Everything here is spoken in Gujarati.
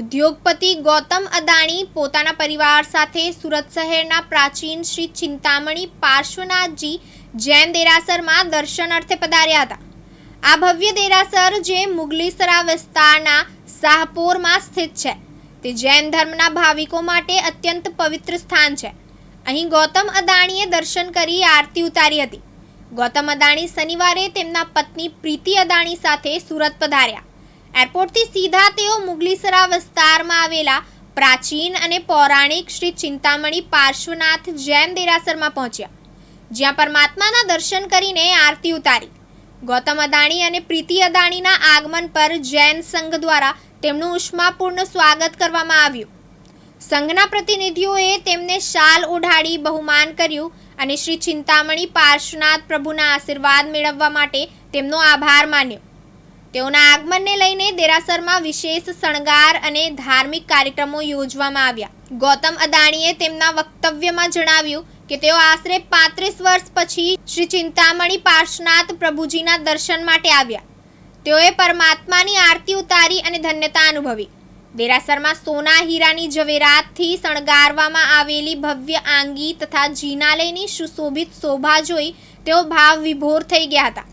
ઉદ્યોગપતિ ગૌતમ અદાણી પોતાના પરિવાર સાથે સુરત શહેરના પ્રાચીન શ્રી ચિંતામણી પાર્શ્વનાથજી જૈન દેરાસરમાં દર્શન અર્થે પધાર્યા હતા. આ ભવ્ય દેરાસર જે મુગલીસરા વિસ્તારના શાહપોરમાં સ્થિત છે. તે જૈન ધર્મના ભાવિકો માટે અત્યંત પવિત્ર સ્થાન છે. અહીં ગૌતમ અદાણીએ દર્શન કરી આરતી ઉતારી હતી. ગૌતમ અદાણી શનિવારે તેમના પત્ની પ્રીતિ અદાણી સાથે સુરત પધાર્યા. એરપોર્ટથી સીધા તેઓ મુગલીસરા વિસ્તારમાં આવેલા પ્રાચીન અને પૌરાણિક શ્રી ચિંતામણી પાર્શ્વનાથ જૈન દેરાસરમાં પહોંચ્યા, જ્યાં પરમાત્માના દર્શન કરીને આરતી ઉતારી. ગૌતમ અદાણી અને પ્રીતિ અદાણીના આગમન પર જૈન સંઘ દ્વારા તેમનું ઉષ્માપૂર્ણ સ્વાગત કરવામાં આવ્યું. સંઘના પ્રતિનિધિઓએ તેમને શાલ ઓઢાડી બહુમાન કર્યું અને શ્રી ચિંતામણી પાર્શ્વનાથ પ્રભુના આશીર્વાદ મેળવવા માટે તેમનો આભાર માન્યો. તેઓના આગમનને લઈને દેરાસરમાં વિશેષ શણગાર અને ધાર્મિક કાર્યક્રમો યોજવામાં આવ્યા. ગૌતમ અદાણીએ તેમના વક્તવ્યમાં જણાવ્યું કે તેઓ આશરે પાંત્રીસ વર્ષ પછી શ્રી ચિંતામણી પાર્શનાથ પ્રભુજીના દર્શન માટે આવ્યા. તેઓએ પરમાત્માની આરતી ઉતારી અને ધન્યતા અનુભવી. દેરાસરમાં સોના હીરાની ઝવેરાતથી શણગારવામાં આવેલી ભવ્ય આંગી તથા જીનાલયની સુશોભિત શોભા જોઈ તેઓ ભાવ વિભોર થઈ ગયા હતા.